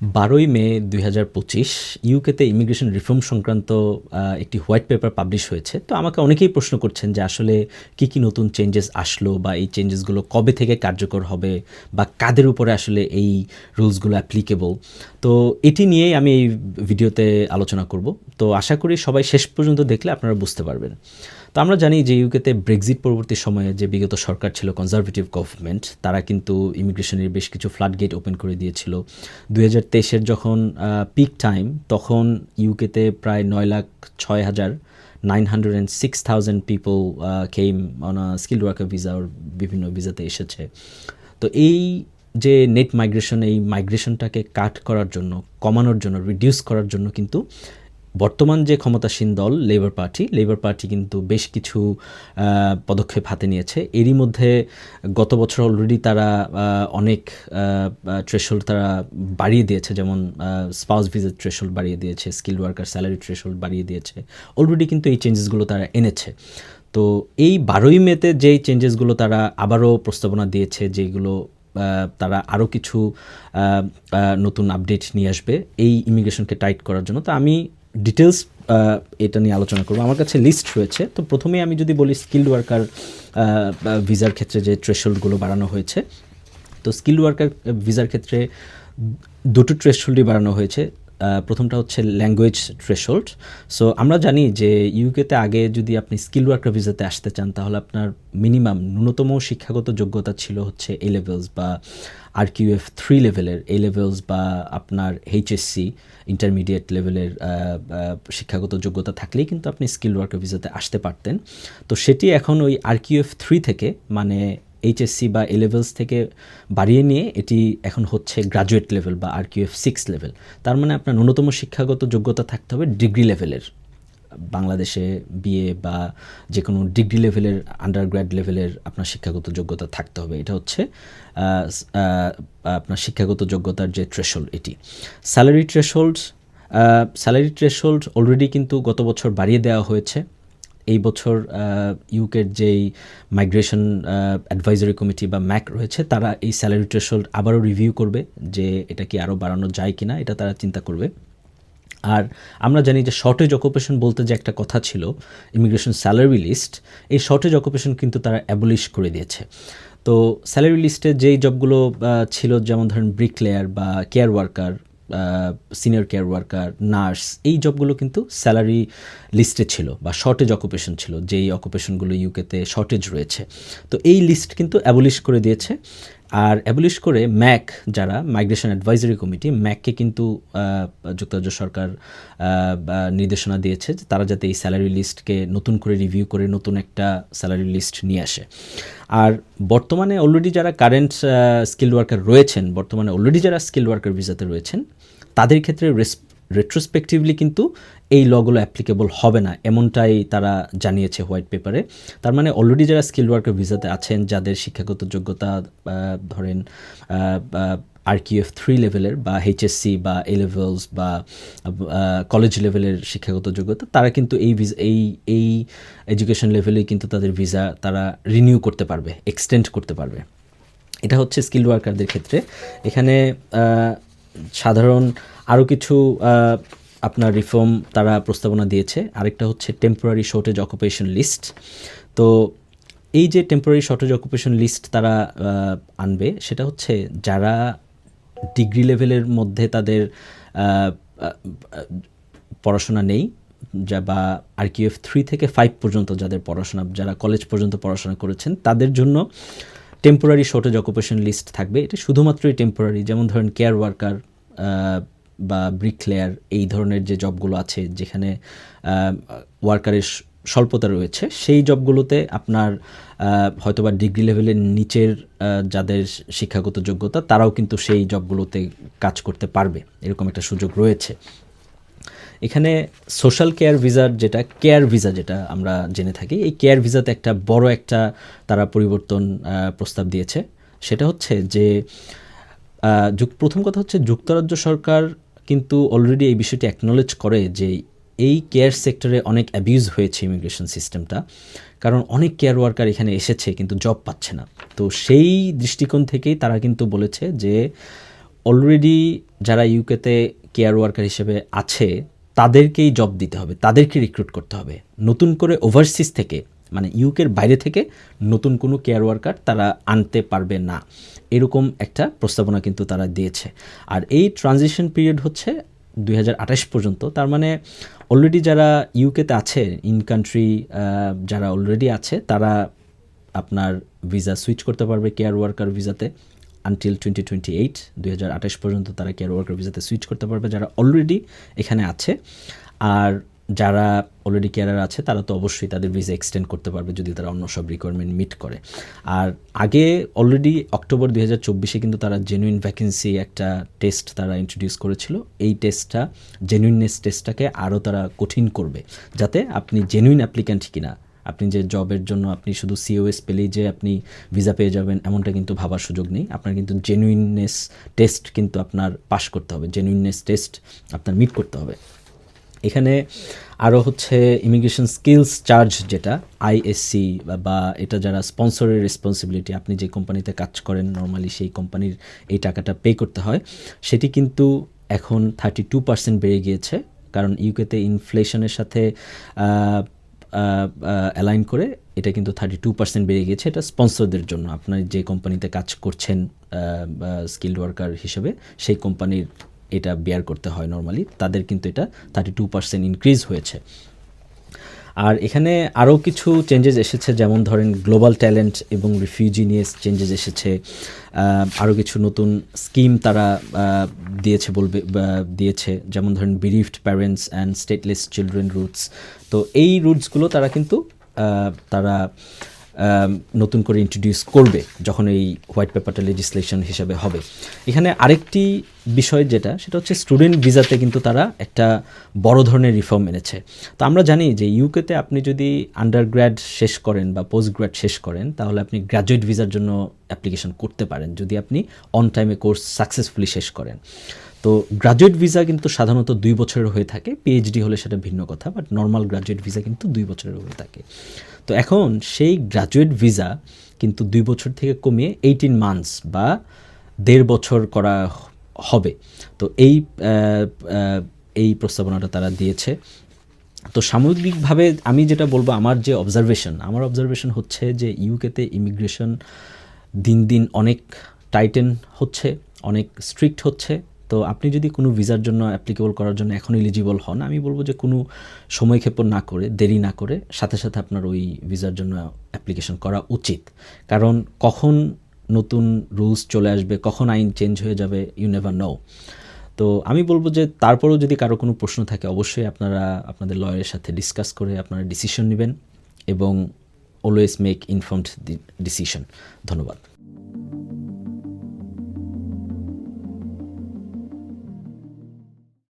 বারোই মে দুই হাজার পঁচিশ ইউকেতে ইমিগ্রেশন রিফর্ম সংক্রান্ত একটি হোয়াইট পেপার পাবলিশ হয়েছে। তো আমাকে অনেকেই প্রশ্ন করছেন যে আসলে কি কি নতুন চেঞ্জেস আসলো বা এই চেঞ্জেসগুলো কবে থেকে কার্যকর হবে বা কাদের উপরে আসলে এই রুলসগুলো অ্যাপ্লিকেবল তো এটি নিয়েই আমি এই ভিডিওতে আলোচনা করব। তো আশা করি সবাই শেষ পর্যন্ত দেখলে আপনারা বুঝতে পারবেন। তো আমরা জানি যে ইউকেতে ব্রেক্সিট পরবর্তী সময়ে যে বিগত সরকার ছিল কনজারভেটিভ গভর্নমেন্ট তারা কিন্তু ইমিগ্রেশনের বেশ কিছু ফ্লাড গেট ওপেন করে দিয়েছিল। দু হাজার তেইশের যখন পিক টাইম তখন ইউকেতে প্রায় নয় লাখ ছয় হাজার nine hundred and six thousand people came on skill worker visa or বিভিন্ন ভিসাতে এসেছে। তো এই যে নেট মাইগ্রেশন এই মাইগ্রেশনটাকে কাট করার জন্য, কমানোর জন্য রিডিউস করার জন্য কিন্তু বর্তমান যে ক্ষমতাসীন দল লেবার পার্টি লেবার পার্টি কিন্তু বেশ কিছু পদক্ষেপ হাতে নিয়েছে। এরই মধ্যে গত বছর অলরেডি তারা অনেক থ্রেশোল্ড তারা বাড়িয়ে দিয়েছে। যেমন স্পাউস ভিজিট থ্রেশোল্ড বাড়িয়ে দিয়েছে স্কিল ওয়ার্কার স্যালারি থ্রেশোল্ড বাড়িয়ে দিয়েছে। অলরেডি কিন্তু এই চেঞ্জেসগুলো তারা এনেছে। তো এই বারোই মেতে যেই চেঞ্জেসগুলো তারা আবারও প্রস্তাবনা দিয়েছে, যেগুলো তারা আরও কিছু নতুন আপডেট নিয়ে আসবে, এই ইমিগ্রেশনকে টাইট করার জন্য। তো আমি ডিটেলস এটা নিয়ে আলোচনা করব। আমার কাছে লিস্ট রয়েছে। তো প্রথমেই আমি যদি বলি স্কিল্ড ওয়ার্কার ভিসার ক্ষেত্রে যে থ্রেশোল্ডগুলো বাড়ানো হয়েছে, তো স্কিল্ড ওয়ার্কার ভিসার ক্ষেত্রে দুটো থ্রেশহোল্ডই বাড়ানো হয়েছে। প্রথমটা হচ্ছে ল্যাঙ্গুয়েজ থ্রেশহোল্ড সো আমরা জানি যে ইউকেতে আগে যদি আপনি স্কিল ওয়ার্কার ভিসাতে আসতে চান, তাহলে আপনার মিনিমাম ন্যূনতম শিক্ষাগত যোগ্যতা ছিল হচ্ছে এ লেভেলস বা আর কিউ এফ থ্রি লেভেলের এ লেভেলস বা আপনার এইচএসসি ইন্টারমিডিয়েট লেভেলের শিক্ষাগত যোগ্যতা থাকলেই কিন্তু আপনি স্কিল ওয়ার্কার ভিসাতে আসতে পারতেন। তো সেটি এখন ওই আর কিউ এফ থ্রি থেকে মানে এইচএসসি বা এ লেভেলস থেকে বাড়িয়ে নিয়ে এটি এখন হচ্ছে গ্রাজুয়েট লেভেল বা R Q F six level তার মানে আপনার ন্যূনতম শিক্ষাগত যোগ্যতা থাকতে হবে ডিগ্রি লেভেলের বাংলাদেশে বিএ বা যে কোনো ডিগ্রি লেভেলের আন্ডার গ্র্যাড লেভেলের আপনার শিক্ষাগত যোগ্যতা থাকতে হবে। এটা হচ্ছে আপনার শিক্ষাগত যোগ্যতার যে থ্রেশোল্ড এটি। Salary threshold salary threshold already কিন্তু গত বছর বাড়িয়ে দেওয়া হয়েছে। এই বছর ইউকের যেই মাইগ্রেশন অ্যাডভাইজারি কমিটি বা ম্যাক রয়েছে, তারা এই স্যালারি থ্রেশোল্ড আবারও রিভিউ করবে যে এটা কি আরও বাড়ানো যায় কিনা, এটা তারা চিন্তা করবে। আর আমরা জানি যে শর্টেজ অকুপেশন বলতে যে একটা কথা ছিল ইমিগ্রেশন স্যালারি লিস্ট এই শর্টেজ অকুপেশন কিন্তু তারা অ্যাবলিশ করে দিয়েছে। তো স্যালারি লিস্টে যেই জবগুলো ছিল, যেমন ধরেন ব্রিকলেয়ার বা care worker senior care worker nurse এই জবগুলো কিন্তু স্যালারি লিস্টে ছিল বা শর্টেজ অকুপেশন ছিল, যেই অকুপেশনগুলো ইউকেতে শর্টেজ রয়েছে। তো এই লিস্ট কিন্তু অ্যাবলিশ করে দিয়েছে। আর অ্যাবলিশ করে ম্যাক যারা মাইগ্রেশন অ্যাডভাইজারি কমিটি ম্যাককে কিন্তু যুক্তরাজ্য সরকার নির্দেশনা দিয়েছে যে তারা যাতে এই স্যালারি লিস্টকে নতুন করে রিভিউ করে, নতুন একটা স্যালারি লিস্ট নিয়ে আসে। আর বর্তমানে অলরেডি যারা কারেন্ট স্কিল ওয়ার্কার রয়েছেন, বর্তমানে অলরেডি যারা স্কিল ওয়ার্কার ভিসাতে রয়েছেন, তাদের ক্ষেত্রে রেট্রোস্পেক্টিভলি কিন্তু এই লগুলো অ্যাপ্লিকেবল হবে না, এমনটাই তারা জানিয়েছে হোয়াইট পেপারে তার মানে অলরেডি যারা স্কিল ওয়ার্কার ভিসাতে আছেন, যাদের শিক্ষাগত যোগ্যতা ধরেন আর কিউ এফ থ্রি লেভেলের বা এইচএসসি বা এ লেভেলস বা কলেজ লেভেলের শিক্ষাগত যোগ্যতা, তারা কিন্তু এই ভিসা এই এই এডুকেশন লেভেলে কিন্তু তাদের ভিসা তারা রিনিউ করতে পারবে এক্সটেন্ড করতে পারবে। এটা হচ্ছে স্কিল ওয়ার্কারদের ক্ষেত্রে। এখানে সাধারণ আরও কিছু আপনার রিফর্ম তারা প্রস্তাবনা দিয়েছে। আরেকটা হচ্ছে টেম্পোরারি শর্টেজ অকুপেশন লিস্ট তো এই যে টেম্পোরারি শর্টেজ অকুপেশন লিস্ট তারা আনবে, সেটা হচ্ছে যারা ডিগ্রি লেভেলের মধ্যে তাদের পড়াশোনা নেই, যা বা আর কিউ এফ থ্রি থেকে ফাইভ পর্যন্ত যাদের পড়াশোনা, যারা কলেজ পর্যন্ত পড়াশোনা করেছেন, তাদের জন্য টেম্পোরারি শর্টেজ অকুপেশন লিস্ট থাকবে। এটা শুধুমাত্রই টেম্পোরারি যেমন ধরেন কেয়ার ওয়ার্কার বা ব্রিকলেয়ার এই ধরনের যে জবগুলো আছে, যেখানে ওয়ার্কারের স্বল্পতা রয়েছে, সেই জবগুলোতে আপনার হয়তোবা ডিগ্রি লেভেলের নিচের যাদের শিক্ষাগত যোগ্যতা, তারাও কিন্তু সেই জবগুলোতে কাজ করতে পারবে, এরকম একটা সুযোগ রয়েছে। এখানে সোশ্যাল কেয়ার ভিসার যেটা কেয়ার ভিসা যেটা আমরা জেনে থাকি, এই কেয়ার ভিসাতে একটা বড় একটা তারা পরিবর্তন প্রস্তাব দিয়েছে। সেটা হচ্ছে যে প্রথম কথা হচ্ছে যুক্তরাজ্য সরকার কিন্তু অলরেডি এই বিষয়টি অ্যাকনোলেজ করে যে এই কেয়ার সেক্টরে অনেক অ্যাবিউজ হয়েছে ইমিগ্রেশন সিস্টেমটা কারণ অনেক কেয়ার ওয়ার্কার এখানে এসেছে কিন্তু জব পাচ্ছে না। তো সেই দৃষ্টিকোণ থেকেই তারা কিন্তু বলেছে যে অলরেডি যারা ইউকেতে কেয়ার ওয়ার্কার হিসেবে আছে, তাদেরকেই জব দিতে হবে, তাদেরকে রিক্রুট করতে হবে। নতুন করে ওভারসিজ থেকে মানে ইউকের বাইরে থেকে নতুন কোনো কেয়ার ওয়ার্কার তারা আনতে পারবে না। এরকম একটা প্রস্তাবনা কিন্তু তারা দিয়েছে। আর এই ট্রানজিশন পিরিয়ড হচ্ছে দু হাজার আঠাশ পর্যন্ত। তার মানে অলরেডি যারা ইউকেতে আছে ইন কান্ট্রি যারা অলরেডি আছে, তারা আপনার ভিসা সুইচ করতে পারবে কেয়ার ওয়ার্কার ভিসাতে আনটিল টোয়েন্টি টোয়েন্টি এইট দুই হাজার আঠাশ পর্যন্ত তারা কেয়ার ওয়ার্কার ভিসাতে সুইচ করতে পারবে যারা অলরেডি এখানে আছে। আর যারা অলরেডি কেয়ারার আছে, তারা তো অবশ্যই তাদের ভিসা এক্সটেন্ড করতে পারবে যদি তারা অন্য সব রিকোয়ারমেন্ট মিট করে। আর আগে অলরেডি অক্টোবর দুই হাজার চব্বিশে কিন্তু তারা জেনুইন ভ্যাকেন্সি একটা টেস্ট তারা ইন্ট্রোডিউস করেছিল। এই টেস্টটা জেনুইননেস টেস্টটাকে আরও তারা কঠিন করবে, যাতে আপনি জেনুইন অ্যাপ্লিক্যান্ট কিনা। আপনি যে জবের জন্য আপনি শুধু সিওএস পেলেই যে আপনি ভিসা পেয়ে যাবেন, এমনটা কিন্তু ভাবার সুযোগ নেই। আপনার কিন্তু জেনুইননেস টেস্ট কিন্তু আপনার পাশ করতে হবে। জেনুইননেস টেস্ট আপনার মিট করতে হবে। এখানে আরও হচ্ছে ইমিগ্রেশন স্কিলস চার্জ যেটা আইএসসি বা এটা যারা স্পন্সরের রেসপন্সিবিলিটি আপনি যে কোম্পানিতে কাজ করেন নর্মালি সেই কোম্পানির এই টাকাটা পে করতে হয়। সেটি কিন্তু এখন থার্টি টু পার্সেন্ট বেড়ে গিয়েছে, কারণ ইউকেতে ইনফ্লেশনের সাথে অ্যালাইন করে এটা কিন্তু থার্টি টু পার্সেন্ট বেড়ে গিয়েছে। এটা স্পন্সরদের জন্য, আপনার যে কোম্পানিতে কাজ করছেন স্কিল্ড ওয়ার্কার হিসেবে, সেই কোম্পানির এটা বেয়ার করতে হয় নর্মালি তাদের কিন্তু এটা থার্টি টু পার্সেন্ট ইনক্রিজ হয়েছে। আর এখানে আরও কিছু চেঞ্জেস এসেছে, যেমন ধরেন গ্লোবাল ট্যালেন্ট এবং রিফিউজি নিয়ে চেঞ্জেস এসেছে। আরও কিছু নতুন স্কিম তারা দিয়েছে বলবে দিয়েছে। যেমন ধরেন bereaved parents and stateless children routes তো এই রুটসগুলো তারা কিন্তু তারা নতুন করে ইন্ট্রোডিউস করবে যখন এই হোয়াইট পেপারটা লেজিসলেশন হিসেবে হবে। এখানে আরেকটি বিষয় যেটা, সেটা হচ্ছে স্টুডেন্ট ভিসাতে কিন্তু তারা একটা বড় ধরনের রিফর্ম এনেছে। তো আমরা জানি যে ইউকেতে আপনি যদি আন্ডার গ্র্যাড শেষ করেন বা পোস্ট গ্র্যাড শেষ করেন, তাহলে আপনি গ্র্যাজুয়েট ভিসার জন্য অ্যাপ্লিকেশন করতে পারেন, যদি আপনি অন টাইমে কোর্স সাকসেসফুলি শেষ করেন। তো গ্রাজুয়েট ভিসা কিন্তু সাধারণত দুই বছরের হয়ে থাকে পিএইচডি হলে সেটা ভিন্ন কথা বাট নর্মাল গ্রাজুয়েট ভিসা কিন্তু দুই বছরের হয়ে থাকে। তো এখন সেই গ্রাজুয়েট ভিসা কিন্তু দুই বছর থেকে কমিয়ে এইটিন মান্থস বা দেড় বছর করা হবে। তো এই এই প্রস্তাবনাটা তারা দিয়েছে। তো সামগ্রিকভাবে আমি যেটা বলব, আমার যে অবজারভেশন আমার অবজারভেশন হচ্ছে যে ইউকেতে ইমিগ্রেশন দিন দিন অনেক টাইটেন হচ্ছে, অনেক স্ট্রিক্ট হচ্ছে। তো আপনি যদি কোনো ভিসার জন্য অ্যাপ্লিকেবল করার জন্য এখন এলিজিবল হন, আমি বলব যে কোনো সময়ক্ষেপণ না করে, দেরি না করে সাথে সাথে আপনার ওই ভিসার জন্য অ্যাপ্লিকেশন করা উচিত। কারণ কখন নতুন রুলস চলে আসবে, কখন আইন চেঞ্জ হয়ে যাবে ইউ নেভার নো তো আমি বলব যে তারপরেও যদি কারও কোনো প্রশ্ন থাকে, অবশ্যই আপনারা আপনাদের লয়ারের সাথে ডিসকাস করে আপনারা ডিসিশন নেবেন এবং অলওয়েজ মেক ইনফর্মড ডিসিশন ধন্যবাদ।